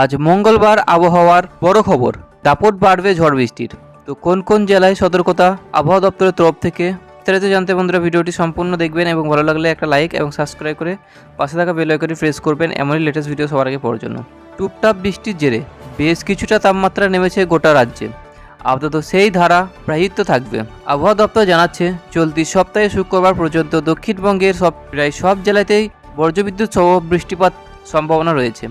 আজ মঙ্গলবার আবহাওয়ার বড় খবর। দাপট বাড়বে ঝড় বৃষ্টির। তো কোন কোন জেলায় সতর্কতা আবহাওয়া দপ্তরের তরফ থেকে বিস্তারিত জানতে বন্ধুরা ভিডিওটি সম্পূর্ণ দেখবেন এবং ভালো লাগলে একটা লাইক এবং সাবস্ক্রাইব করে পাশে থাকা বেল আইকনটি প্রেস করবেন এমনই লেটেস্ট ভিডিও সবার আগে পড়ার জন্য। টুপটাপ বৃষ্টির জেরে বেশ কিছুটা তাপমাত্রা নেমেছে গোটা রাজ্যে। আপাতত সেই ধারা প্রায়িত্ব থাকবে। আবহাওয়া দপ্তর জানাচ্ছে, চলতি সপ্তাহে শুক্রবার পর্যন্ত দক্ষিণবঙ্গের সব প্রায় সব জেলাতেই বজ্রবিদ্যুৎ সহ বৃষ্টিপাত সম্ভাবনা রয়েছে।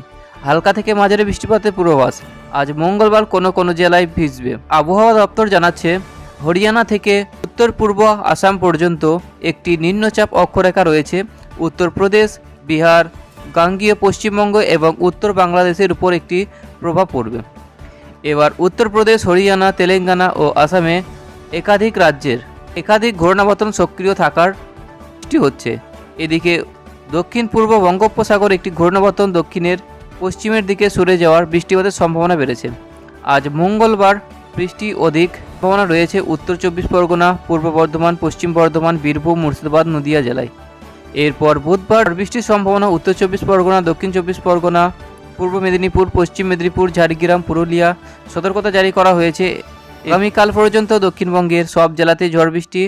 হালকা থেকে মাঝারি বৃষ্টিপাতের পূর্বাভাস। আজ মঙ্গলবার কোনো কোনো জেলায় ভিজবে। আবহাওয়া দপ্তর জানাচ্ছে, হরিয়ানা থেকে উত্তর পূর্ব আসাম পর্যন্ত একটি নিম্নচাপ অক্ষরেখা রয়েছে। উত্তরপ্রদেশ বিহার, গাঙ্গীয় পশ্চিমবঙ্গ এবং উত্তর বাংলাদেশের উপর একটি প্রভাব পড়বে। এবার উত্তরপ্রদেশ হরিয়ানা, তেলেঙ্গানা ও আসামে একাধিক রাজ্যের একাধিক ঘূর্ণাবর্তন সক্রিয় থাকার সৃষ্টি হচ্ছে। এদিকে দক্ষিণ পূর্ব বঙ্গোপসাগর একটি ঘূর্ণাবর্তন দক্ষিণের পশ্চিমের দিকে সরে যাওয়ার বৃষ্টিপাতের সম্ভাবনা বেড়েছে। আজ মঙ্গলবার বৃষ্টি অধিক সম্ভাবনা রয়েছে উত্তর চব্বিশ পরগনা, পূর্ব বর্ধমান, পশ্চিম বর্ধমান, বীরভূম, মুর্শিদাবাদ, নদিয়া জেলায়। এরপর বুধবার বৃষ্টির সম্ভাবনা উত্তর চব্বিশ পরগনা, দক্ষিণ চব্বিশ পরগনা, পূর্ব মেদিনীপুর, পশ্চিম মেদিনীপুর, ঝাড়গ্রাম, পুরুলিয়া সতর্কতা জারি করা হয়েছে। আগামীকাল পর্যন্ত দক্ষিণবঙ্গের সব জেলাতে ঝড় বৃষ্টি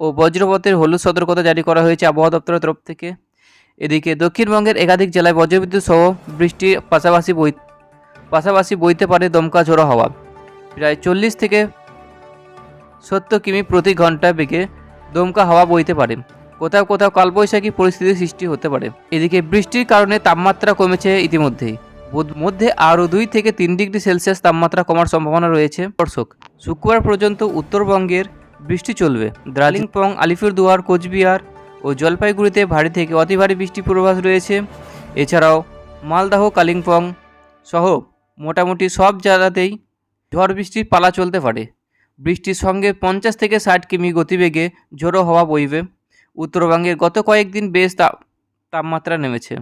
ও বজ্রপাতের হলুদ সতর্কতা জারি করা হয়েছে আবহাওয়া দপ্তরের তরফ থেকে। এদিকে দক্ষিণবঙ্গের একাধিক জেলায় বজ্রবিদ্যুৎ সহ বৃষ্টির পাশাপাশি বই, পাশাপাশি বইতে পারে দমকা ঝোড়ো হাওয়া। প্রায় চল্লিশ থেকে সত্তর কিমি প্রতি ঘণ্টা বেগে দমকা হাওয়া বইতে পারে। কোথাও কোথাও কালবৈশাখী পরিস্থিতির সৃষ্টি হতে পারে। এদিকে বৃষ্টির কারণে তাপমাত্রা কমেছে ইতিমধ্যেই। মধ্যে আরও দুই থেকে তিন ডিগ্রি সেলসিয়াস তাপমাত্রা কমার সম্ভাবনা রয়েছে দর্শক শুক্রবার পর্যন্ত উত্তরবঙ্গের বৃষ্টি চলবে। দ্রালিংপং আলিপুরদুয়ার, কোচবিহার ও জলপাইগুড়িতে ভারী থেকে অতি ভারী বৃষ্টির পূর্বাভাস রয়েছে। এছাড়াও মালদাহ, কালিম্পং সহ মোটামুটি সব জায়গাতেই ঝড় বৃষ্টির পালা চলতে পারে। বৃষ্টির সঙ্গে পঞ্চাশ থেকে ষাট কিমি গতিবেগে ঝোড়ো হওয়া বইবে। উত্তরবঙ্গের গত কয়েকদিন বেশ তাপমাত্রা নেমেছে।